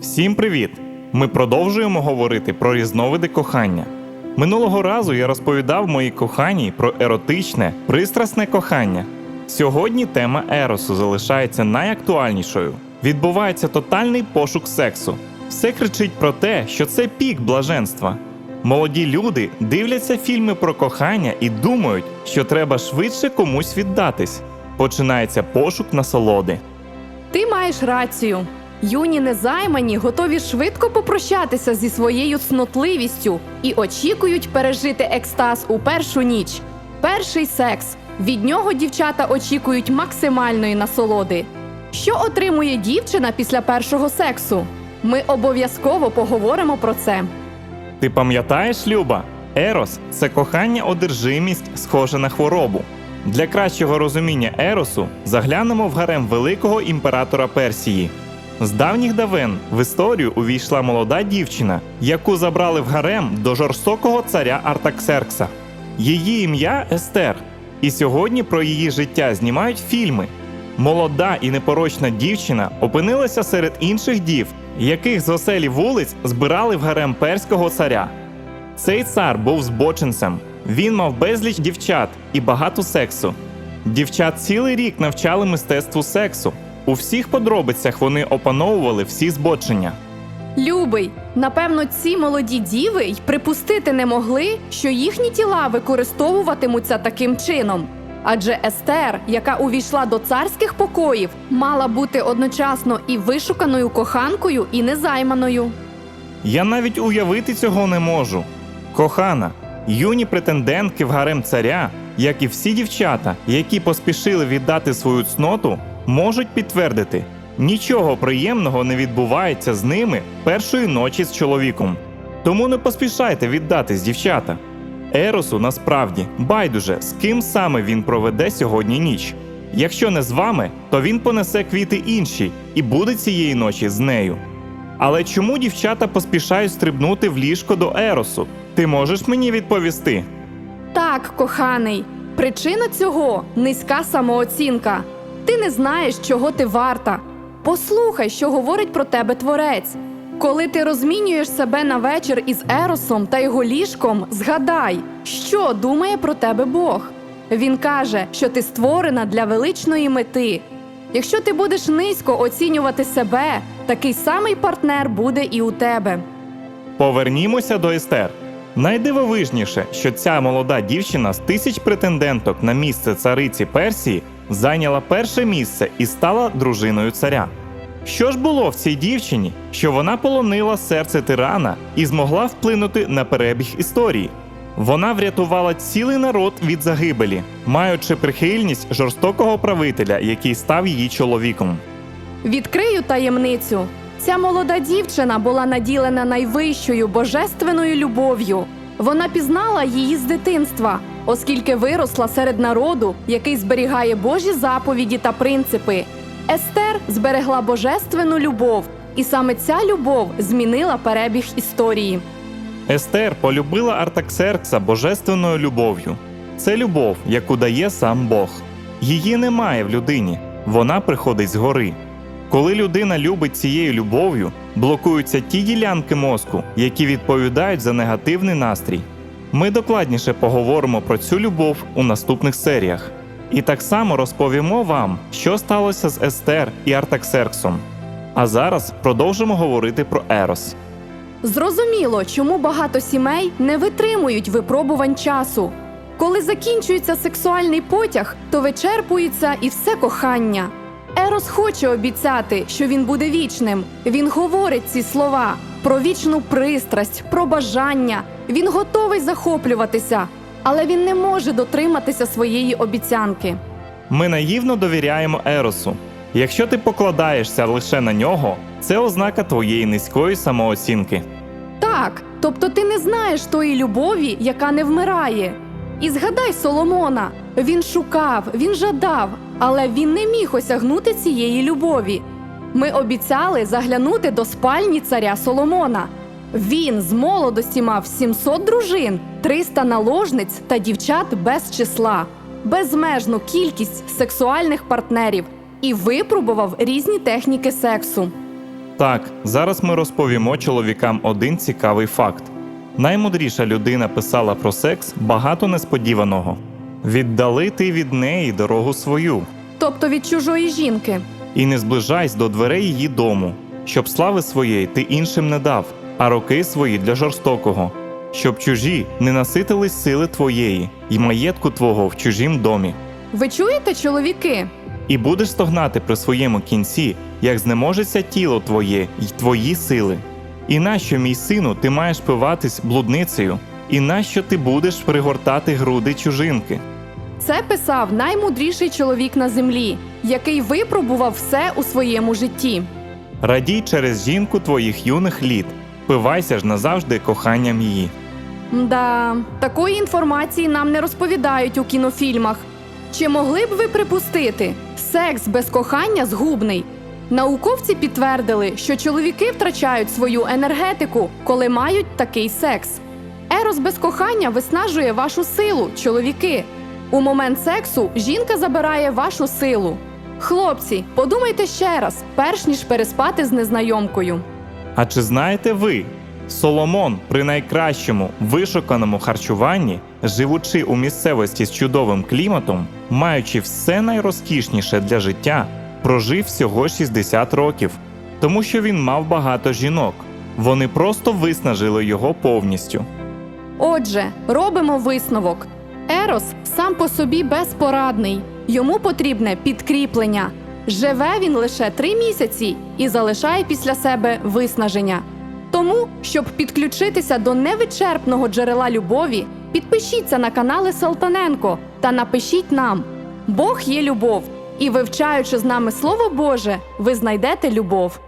Всім привіт! Ми продовжуємо говорити про різновиди кохання. Минулого разу я розповідав моїй коханій про еротичне, пристрасне кохання. Сьогодні тема еросу залишається найактуальнішою. Відбувається тотальний пошук сексу. Все кричить про те, що це пік блаженства. Молоді люди дивляться фільми про кохання і думають, що треба швидше комусь віддатись. Починається пошук насолоди. Ти маєш рацію. Юні незаймані готові швидко попрощатися зі своєю цнотливістю і очікують пережити екстаз у першу ніч. Перший секс. Від нього дівчата очікують максимальної насолоди. Що отримує дівчина після першого сексу? Ми обов'язково поговоримо про це. Ти пам'ятаєш, Люба? Ерос це кохання одержимість, схоже на хворобу. Для кращого розуміння еросу заглянемо в гарем великого імператора Персії. З давніх давен в історію увійшла молода дівчина, яку забрали в гарем до жорстокого царя Артаксеркса. Її ім'я Естер. І сьогодні про її життя знімають фільми. Молода і непорочна дівчина опинилася серед інших дів, яких з оселі вулиць збирали в гарем перського царя. Цей цар був збочинцем. Він мав безліч дівчат і багато сексу. Дівчат цілий рік навчали мистецтву сексу. У всіх подробицях вони опановували всі збочення. Любий, напевно, ці молоді діви й припустити не могли, що їхні тіла використовуватимуться таким чином. Адже Естер, яка увійшла до царських покоїв, мала бути одночасно і вишуканою коханкою, і незайманою. Я навіть уявити цього не можу. Кохана, юні претендентки в гарем царя, як і всі дівчата, які поспішили віддати свою цноту, можуть підтвердити, нічого приємного не відбувається з ними першої ночі з чоловіком. Тому не поспішайте віддатись, дівчата. Еросу насправді байдуже, з ким саме він проведе сьогодні ніч. Якщо не з вами, то він понесе квіти іншій і буде цієї ночі з нею. Але чому дівчата поспішають стрибнути в ліжко до Еросу? Ти можеш мені відповісти? Так, коханий, причина цього низька самооцінка. Ти не знаєш, чого ти варта. Послухай, що говорить про тебе творець. Коли ти розмінюєш себе на вечір із Еросом та його ліжком, згадай, що думає про тебе Бог. Він каже, що ти створена для величної мети. Якщо ти будеш низько оцінювати себе, такий самий партнер буде і у тебе. Повернімося до Естер. Найдивовижніше, що ця молода дівчина з тисяч претенденток на місце цариці Персії зайняла перше місце і стала дружиною царя. Що ж було в цій дівчині, що вона полонила серце тирана і змогла вплинути на перебіг історії? Вона врятувала цілий народ від загибелі, маючи прихильність жорстокого правителя, який став її чоловіком. Відкрию таємницю. Ця молода дівчина була наділена найвищою божественною любов'ю. Вона пізнала її з дитинства, оскільки виросла серед народу, який зберігає Божі заповіді та принципи. Естер зберегла божественну любов, і саме ця любов змінила перебіг історії. Естер полюбила Артаксеркса божественною любов'ю. Це любов, яку дає сам Бог. Її немає в людині, вона приходить згори. Коли людина любить цією любов'ю, блокуються ті ділянки мозку, які відповідають за негативний настрій. Ми докладніше поговоримо про цю любов у наступних серіях. І так само розповімо вам, що сталося з Естер і Артаксерксом. А зараз продовжимо говорити про Ерос. Зрозуміло, чому багато сімей не витримують випробувань часу. Коли закінчується сексуальний потяг, то вичерпується і все кохання. Ерос хоче обіцяти, що він буде вічним. Він говорить ці слова про вічну пристрасть, про бажання. Він готовий захоплюватися, але він не може дотриматися своєї обіцянки. Ми наївно довіряємо Еросу. Якщо ти покладаєшся лише на нього, це ознака твоєї низької самооцінки. Так, тобто ти не знаєш тої любові, яка не вмирає. І згадай Соломона. Він шукав, він жадав, але він не міг осягнути цієї любові. Ми обіцяли заглянути до спальні царя Соломона. Він з молодості мав 700 дружин, 300 наложниць та дівчат без числа, безмежну кількість сексуальних партнерів і випробував різні техніки сексу. Так, зараз ми розповімо чоловікам один цікавий факт. Наймудріша людина писала про секс багато несподіваного. Віддали ти від неї дорогу свою, Тобто від чужої жінки. і не зближайсь до дверей її дому, щоб слави своєї ти іншим не дав, а роки свої для жорстокого, щоб чужі не наситились сили твоєї і маєтку твого в чужім домі. Ви чуєте, чоловіки? І будеш стогнати при своєму кінці, як знеможеться тіло твоє й твої сили. І нащо, мій сину, ти маєш пиватись блудницею? І нащо ти будеш пригортати груди чужинки? Це писав наймудріший чоловік на землі, який випробував все у своєму житті. Радій через жінку твоїх юних літ, пивайся ж назавжди коханням її. Да, такої інформації нам не розповідають у кінофільмах. Чи могли б ви припустити, секс без кохання згубний? Науковці підтвердили, що чоловіки втрачають свою енергетику, коли мають такий секс. Ерос без кохання виснажує вашу силу, чоловіки. У момент сексу жінка забирає вашу силу. Хлопці, подумайте ще раз, перш ніж переспати з незнайомкою. А чи знаєте ви? Соломон при найкращому вишуканому харчуванні, живучи у місцевості з чудовим кліматом, маючи все найрозкішніше для життя, прожив всього 60 років, тому що він мав багато жінок. Вони просто виснажили його повністю. Отже, робимо висновок. Ерос сам по собі безпорадний. Йому потрібне підкріплення. Живе він лише три місяці і залишає після себе виснаження. Тому, щоб підключитися до невичерпного джерела любові, підпишіться на канали Салтаненко та напишіть нам: Бог є любов, і вивчаючи з нами Слово Боже, ви знайдете любов.